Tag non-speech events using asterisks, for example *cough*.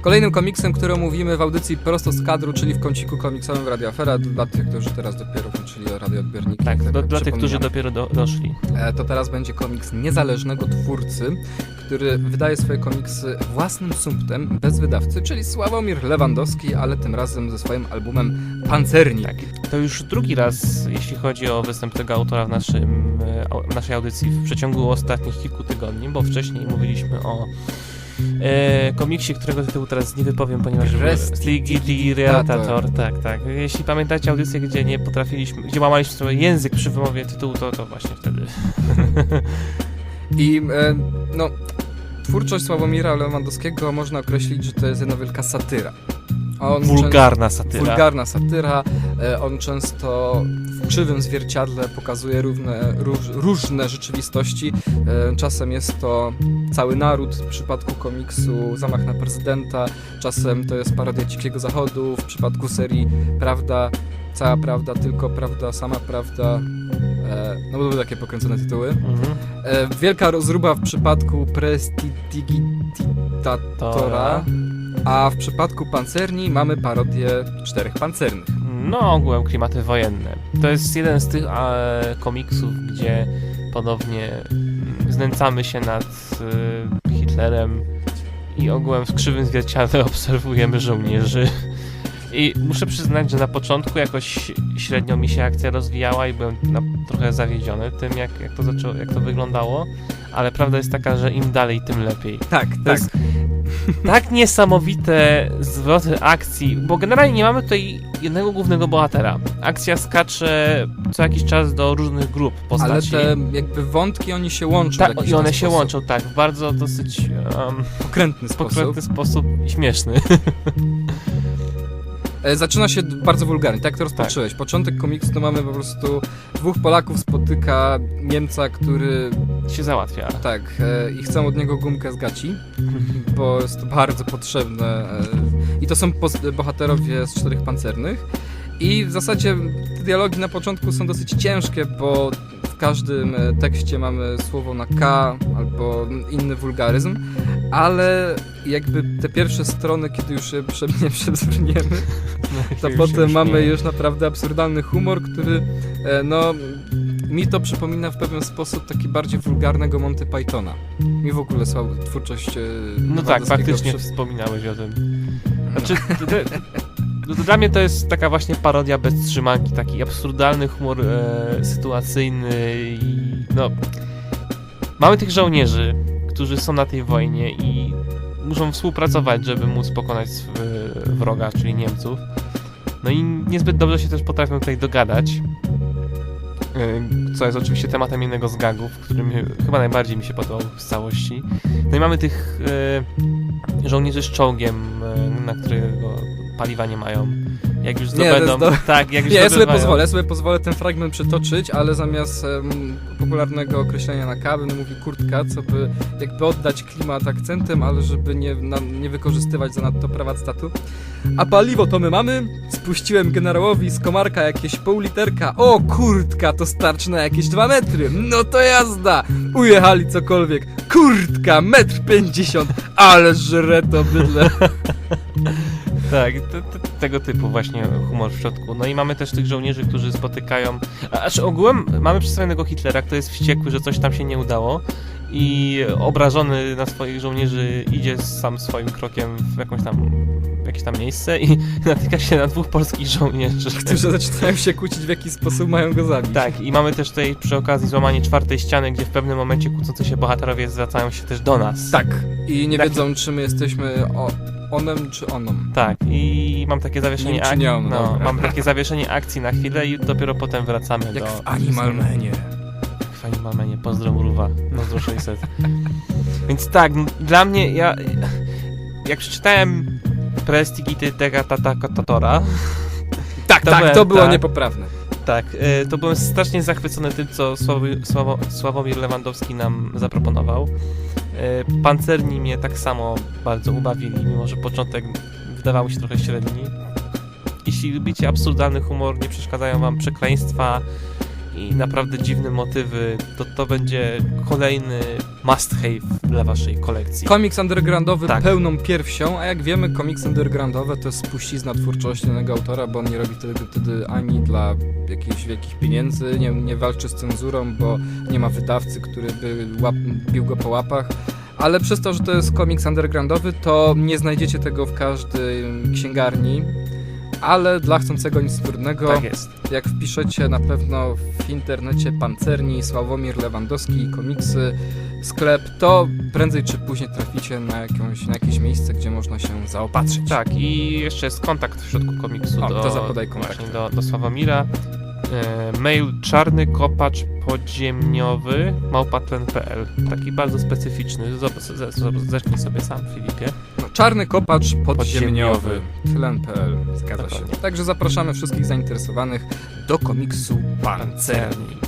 Kolejnym komiksem, który omówimy w audycji prosto z kadru, czyli w kąciku komiksowym w Radio Afera, dla tych, którzy teraz dopiero włączyli radioodbiorniki. Tak, jak do, dla tych, którzy dopiero do, doszli. E, to teraz będzie komiks niezależnego twórcy, który wydaje swoje komiksy własnym sumptem, bez wydawcy, czyli Sławomir Lewandowski, ale tym razem ze swoim albumem Pancerni. Tak. To już drugi raz, jeśli chodzi o występ tego autora w, naszym, e, w naszej audycji w przeciągu ostatnich kilku tygodni, bo wcześniej mówiliśmy o e, komiksie, którego tytułu teraz nie wypowiem, ponieważ Prestidigitator, tak, tak. Jeśli pamiętacie audycję, gdzie nie potrafiliśmy, gdzie łamaliśmy sobie język przy wymowie tytułu, to, to właśnie wtedy. *laughs* I e, no, twórczość Sławomira Lewandowskiego można określić, że to jest jedna wielka satyra. Wulgarna często- satyra. Wulgarna satyra. E, on często w krzywym zwierciadle pokazuje równe, róż, różne rzeczywistości. E, czasem jest to cały naród, w przypadku komiksu Zamach na prezydenta. Czasem to jest parodia Dzikiego Zachodu, w przypadku serii Prawda, cała prawda, tylko prawda, sama prawda. E, no bo to były takie pokręcone tytuły. Mhm. Wielka rozruba w przypadku Prestidigitatora, a w przypadku pancerni mamy parodię czterech pancernych. No, ogółem klimaty wojenne. To jest jeden z tych e, komiksów, gdzie ponownie mm, znęcamy się nad e, Hitlerem i ogółem w krzywym zwierciadle *laughs* obserwujemy żołnierzy. I muszę przyznać, że na początku jakoś średnio mi się akcja rozwijała i byłem na, trochę zawiedziony tym, jak, jak, to zaczęło, jak to wyglądało, ale prawda jest taka, że im dalej, tym lepiej. Tak, To jest tak niesamowite zwroty akcji, bo generalnie nie mamy tutaj jednego głównego bohatera. Akcja skacze co jakiś czas do różnych grup ale postaci. te jakby wątki oni się łączą. tak, jakiś i one się sposób. łączą, tak, w bardzo dosyć um, Pokrętny sposób. pokrętny sposób i śmieszny. *laughs* E, Zaczyna się bardzo wulgarnie, tak jak to rozpocząłeś. Początek komiksu to mamy po prostu dwóch Polaków spotyka Niemca, który się załatwia. tak e, i chcą od niego gumkę z gaci, bo jest to bardzo potrzebne. e, I to są bohaterowie z czterech pancernych. I w zasadzie te dialogi na początku są dosyć ciężkie, bo w każdym e, tekście mamy słowo na K albo inny wulgaryzm, ale jakby te pierwsze strony, kiedy już się prze, nie *laughs* przebzbrniemy, *laughs* to Już potem się mamy już naprawdę absurdalny humor, który e, no mi to przypomina w pewien sposób taki bardziej wulgarnego Monty Pythona. Mi w ogóle słaba twórczość e, No tak, faktycznie przy- wspominałeś o tym. Znaczy, no to dla mnie to jest taka właśnie parodia bez trzymanki, taki absurdalny humor e, sytuacyjny i no... Mamy tych żołnierzy, którzy są na tej wojnie i muszą współpracować, żeby móc pokonać wroga, czyli Niemców. No i niezbyt dobrze się też potrafią tutaj dogadać. E, Co jest oczywiście tematem jednego z gagów, który mi, chyba najbardziej mi się podobał z całości. No i mamy tych e, żołnierzy z czołgiem, e, na którego paliwa nie mają. Jak już zdobędą. do- *laughs* Tak, jak już Nie, ja sobie pozwolę, ja sobie pozwolę ten fragment przytoczyć, ale zamiast em, popularnego określenia na K, będę mówił kurtka, co by jakby oddać klimat akcentem, ale żeby nie, na, nie wykorzystywać zanadto prawa statu. A paliwo to my mamy? Spuściłem generałowi z komarka jakieś pół literka. O kurtka, to starczy na jakieś dwa metry. No to jazda! Ujechali cokolwiek. Kurtka, metr pięćdziesiąt, ale żre to bydle. *laughs* Tak, te, te, tego typu właśnie humor w środku. No i mamy też tych żołnierzy, którzy spotykają. Aż ogółem mamy przedstawionego Hitlera, kto jest wściekły, że coś tam się nie udało. I obrażony na swoich żołnierzy idzie sam swoim krokiem w jakąś tam, jakieś tam miejsce i *laughs* natyka się na dwóch polskich żołnierzy. Którzy zaczynają się kłócić, w jaki sposób mają go zabić. Tak, i mamy też tutaj przy okazji złamanie czwartej ściany, gdzie w pewnym momencie kłócący się bohaterowie zwracają się też do nas. Tak. I nie Tak. wiedzą, czy my jesteśmy o, onem, czy oną. Tak, i mam takie zawieszenie akcji. No, dobra. mam takie zawieszenie akcji na chwilę i dopiero potem wracamy Jak do. w Animal Manie. W Animal Manie, pozdro Mruwa, pozdro 600. *laughs* Więc tak, dla mnie, ja. Jak przeczytałem Prestigity Tega Tata Tatora, *laughs* Tak, To tak, byłem, to było tak. niepoprawne. tak, y, to byłem strasznie zachwycony tym, co Sławi, Sławo, Sławomir Lewandowski nam zaproponował. Y, Pancerni mnie tak samo bardzo ubawili, mimo że początek wydawał się trochę średni. Jeśli lubicie absurdalny humor, nie przeszkadzają wam przekleństwa i naprawdę dziwne motywy, to to będzie kolejny must have dla waszej kolekcji. Komiks undergroundowy Tak. pełną piersią, a jak wiemy, komiks undergroundowe to jest spuścizna twórczości danego autora, bo on nie robi tego wtedy ani dla jakichś wielkich pieniędzy, nie, nie walczy z cenzurą, bo nie ma wydawcy, który by łap, bił go po łapach. Ale przez to, że to jest komiks undergroundowy, to nie znajdziecie tego w każdej księgarni. Ale dla chcącego nic trudnego, Tak jest. jak wpiszecie na pewno w internecie Pancerni, Sławomir Lewandowski, komiksy, sklep, to prędzej czy później traficie na, jakąś, na jakieś miejsce, gdzie można się zaopatrzyć. Tak, i jeszcze jest kontakt w środku komiksu O, do, to zapodaj kontakt. do, do Sławomira. E, mail czarny kopacz podziemniowy małpatlen.pl Taki bardzo specyficzny. Zob- z- z- Zerknij sobie sam, Filipie. Czarny kopacz podziemniowy. Tlen.pl. Zgadza się. Także zapraszamy wszystkich zainteresowanych do komiksu Pancerni.